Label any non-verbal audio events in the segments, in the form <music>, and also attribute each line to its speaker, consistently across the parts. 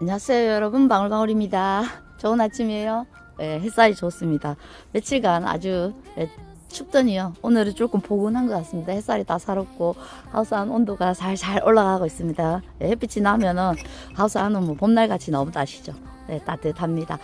Speaker 1: 안녕하세요 여러분. 방울방울입니다. 좋은 아침이에요. 네, 햇살이 좋습니다. 며칠간 아주 네, 춥더니요. 오늘은 조금 포근한 것 같습니다. 햇살이 따사롭고 하우스 안 온도가 살살 올라가고 있습니다. 네, 햇빛이 나면은 하우스 안은 뭐 봄날같이 너무 따시죠? 네, 따뜻합니다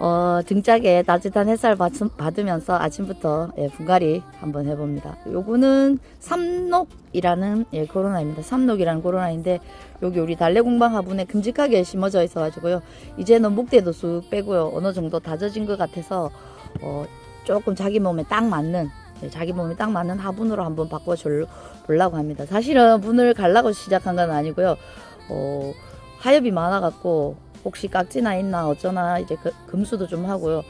Speaker 1: 어, 등짝에 따뜻한 햇살 받, 받으면서 아침부터 예, 분갈이 한번 해봅니다. 요거는 삼녹이라는 예, 코로나입니다. 삼녹이라는 코로나인데 여기 우리 달래 공방 화분에 큼직하게 심어져 있어가지고요. 이제는 목대도 쑥 빼고요. 어느 정도 다져진 것 같아서 어, 조금 자기 몸에 딱 맞는 예, 자기 몸에 딱 맞는 화분으로 한번 바꿔주려고 합니다. 사실은 분을 갈라고 시작한 건 아니고요. 어, 하엽이 많아갖고 혹시 깍지나 있나 어쩌나 이제 그, 금수도 좀 하고요.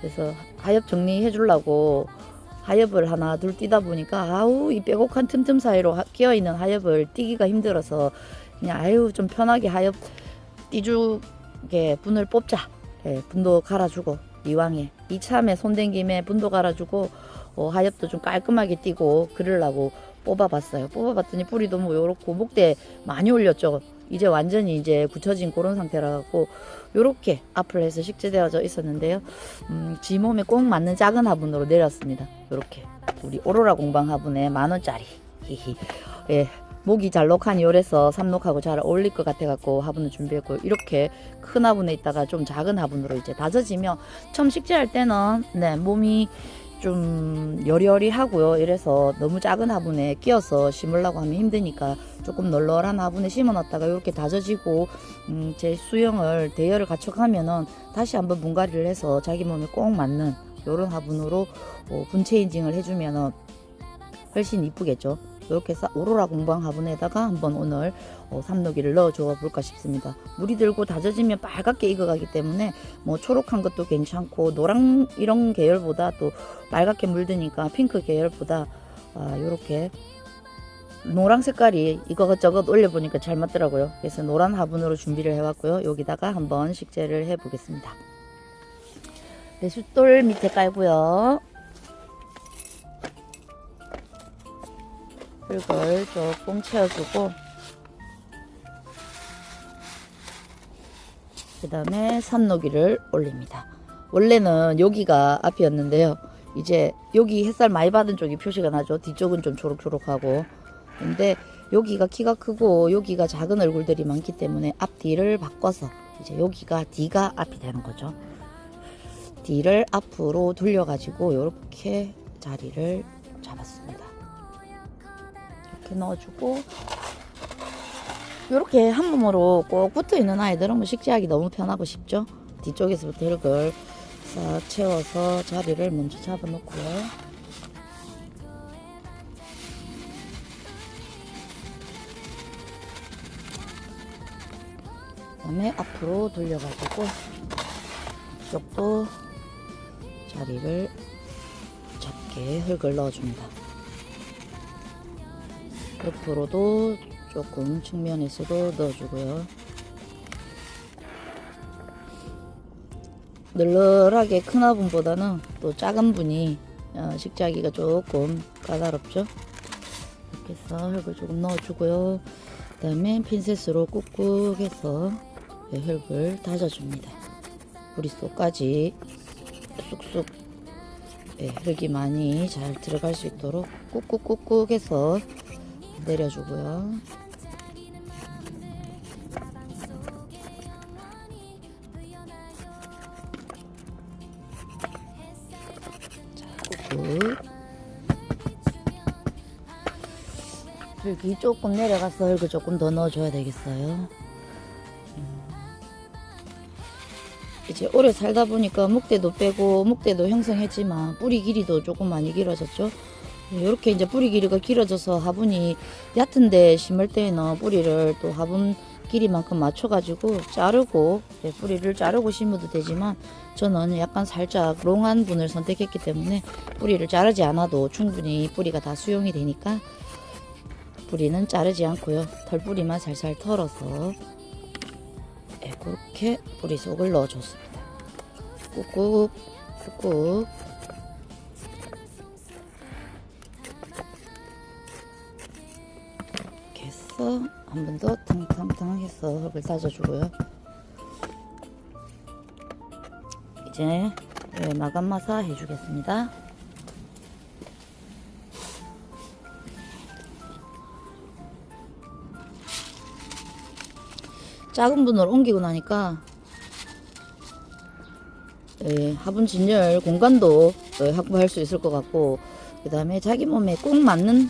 Speaker 1: 그래서 하엽 정리해 주려고 하엽을 하나 둘 띄다 보니까 아우 이 빼곡한 틈틈 사이로 하- 끼어 있는 하엽을 띄기가 힘들어서 그냥 아유 좀 편하게 하엽 띄주게 분을 뽑자. 예, 분도 갈아주고 이왕에 이참에 손댄 김에 분도 갈아주고 어, 하엽도 좀 깔끔하게 띄고 그러려고 뽑아봤어요. 뽑아봤더니 뿌리도 뭐 요렇고 목대 많이 올렸죠. 이제 완전히 이제 굳혀진 그런 상태라 갖고 요렇게 앞을 해서 식재되어져 있었는데요. 음, 지 몸에 꼭 맞는 작은 화분으로 내렸습니다. 요렇게 우리 오로라 공방 화분에 만 원짜리. 히히. 예. 목이 잘록하니 요래서 삼록하고 잘 어울릴 것 같아 갖고 화분을 준비했고 이렇게 큰 화분에 있다가 좀 작은 화분으로 이제 다져지면 처음 식재할 때는 네 몸이 좀 여리여리하고요. 이래서 너무 작은 화분에 끼어서 심으려고 하면 힘드니까 조금 널널한 화분에 심어놨다가 이렇게 다져지고 음, 제 수영을 대열을 갖춰가면은 다시 한번 분갈이를 해서 자기 몸에 꼭 맞는 이런 화분으로 어, 분 체인징을 해주면은 훨씬 이쁘겠죠. 이렇게 해서 오로라 공방 화분에다가 한번 오늘 어, 삼녹이를 넣어줘 볼까 싶습니다. 물이 들고 다져지면 빨갛게 익어가기 때문에 뭐 초록한 것도 괜찮고 노랑 이런 계열보다 또 빨갛게 물드니까 핑크 계열보다 아, 요렇게 노랑 색깔이 이것저것 올려보니까 잘 맞더라고요. 그래서 노란 화분으로 준비를 해왔고요. 여기다가 한번 식재를 해보겠습니다. 네, 숫돌 밑에 깔고요. 흙을 조금 채워주고 그 다음에 산노기를 올립니다. 원래는 여기가 앞이었는데요. 이제 여기 햇살 많이 받은 쪽이 표시가 나죠. 뒤쪽은 좀 초록초록하고. 근데 여기가 키가 크고 여기가 작은 얼굴들이 많기 때문에 앞뒤를 바꿔서 이제 여기가 D가 앞이 되는 거죠. D를 앞으로 돌려가지고 이렇게 자리를 잡았습니다. 이렇게 넣어주고 이렇게 한 몸으로 꼭 붙어 있는 아이들은 뭐 식재하기 너무 편하고 쉽죠. 뒤쪽에서부터 흙을 싹 채워서 자리를 먼저 잡아놓고요. 그 다음에 앞으로 돌려가지고 이쪽도 자리를 잡게 흙을 넣어줍니다. 옆으로도 조금 측면에서도 넣어주고요. 널널하게 큰 화분보다는 또 작은 분이 어, 식자기가 조금 까다롭죠. 이렇게 해서 흙을 조금 넣어주고요. 그 다음에 핀셋으로 꾹꾹 해서 이 흙을 다져줍니다. 뿌리속까지 쑥쑥 예, 흙이 많이 잘 들어갈 수 있도록 꾹꾹꾹꾹 해서 내려주고요. 흙이 조금 내려가서 흙을 조금 더 넣어줘야 되겠어요. 음. 이제 오래 살다 보니까 목대도 빼고 목대도 형성했지만 뿌리 길이도 조금 많이 길어졌죠. 이렇게 이제 뿌리 길이가 길어져서 화분이 얕은데 심을 때에는 뿌리를 또 화분 길이만큼 맞춰가지고 자르고 네, 뿌리를 자르고 심어도 되지만 저는 약간 살짝 롱한 분을 선택했기 때문에 뿌리를 자르지 않아도 충분히 뿌리가 다 수용이 되니까 뿌리는 자르지 않고요. 털뿌리만 살살 털어서 네, 그렇게 뿌리 속을 넣어줬습니다. 꾹꾹 꾹꾹 해서 한 번 더 탕탕탕 해서 흙을 다져주고요. 이제 예, 마감 마사 해주겠습니다. 작은 분을 옮기고 나니까 예, 화분 진열 공간도 예, 확보할 수 있을 것 같고 그 다음에 자기 몸에 꼭 맞는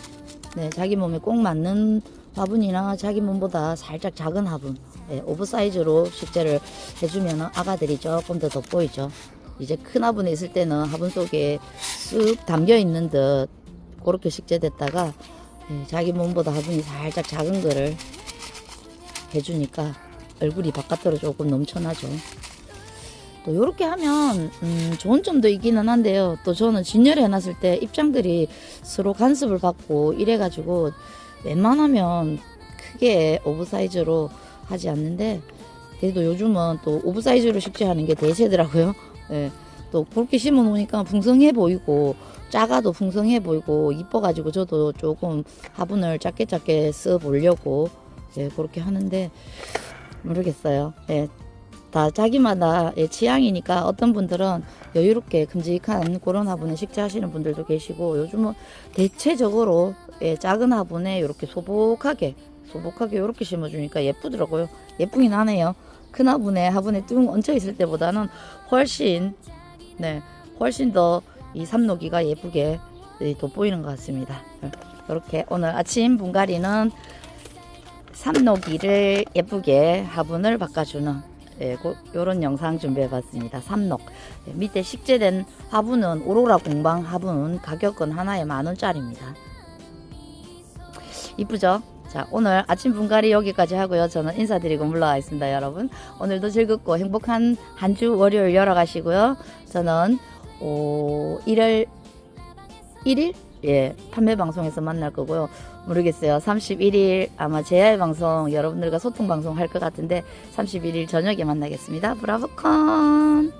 Speaker 1: 네, 자기 몸에 꼭 맞는 화분이나 자기 몸보다 살짝 작은 화분 예, 오버사이즈로 식재를 해주면 아가들이 조금 더 돋보이죠 이제 큰 화분에 있을 때는 화분 속에 쑥 담겨 있는 듯 그렇게 식재됐다가 예, 자기 몸보다 화분이 살짝 작은 거를 해주니까 얼굴이 바깥으로 조금 넘쳐나죠. 또 이렇게 하면 음, 좋은 점도 있기는 한데요. 또 저는 진열해 놨을 때 입장들이 서로 간섭을 받고 이래가지고 웬만하면 크게 오버사이즈로 하지 않는데 그래도 요즘은 또 오버사이즈로 식재하는 게 대세더라고요. <laughs> 예. 또 그렇게 심어 놓으니까 풍성해 보이고 작아도 풍성해 보이고 이뻐가지고 저도 조금 화분을 작게 작게 써 보려고 예, 그렇게 하는데 모르겠어요. 예, 다 자기마다 예, 취향이니까 어떤 분들은 여유롭게 큼직한 그런 화분에 식재하시는 분들도 계시고 요즘은 대체적으로 예, 작은 화분에 이렇게 소복하게 소복하게 이렇게 심어주니까 예쁘더라고요. 예쁘긴 하네요. 큰 화분에 화분에 뚱 얹혀 있을 때보다는 훨씬 네 훨씬 더 이 삼노기가 예쁘게 예, 돋보이는 것 같습니다. 이렇게 오늘 아침 분갈이는 삼녹이를 예쁘게 화분을 바꿔주는 예, 이런 영상 준비해봤습니다. 삼녹 예, 밑에 식재된 화분은 오로라 공방 화분 가격은 하나에 만 원짜리입니다. 이쁘죠? 자 오늘 아침 분갈이 여기까지 하고요. 저는 인사드리고 물러가겠습니다, 여러분. 오늘도 즐겁고 행복한 한 주 월요일 열어가시고요. 저는 오, 1월 1일 예 판매 방송에서 만날 거고요. 모르겠어요. 31일 아마 제야의 방송 여러분들과 소통 방송 할 것 같은데 31일 저녁에 만나겠습니다. 브라보콘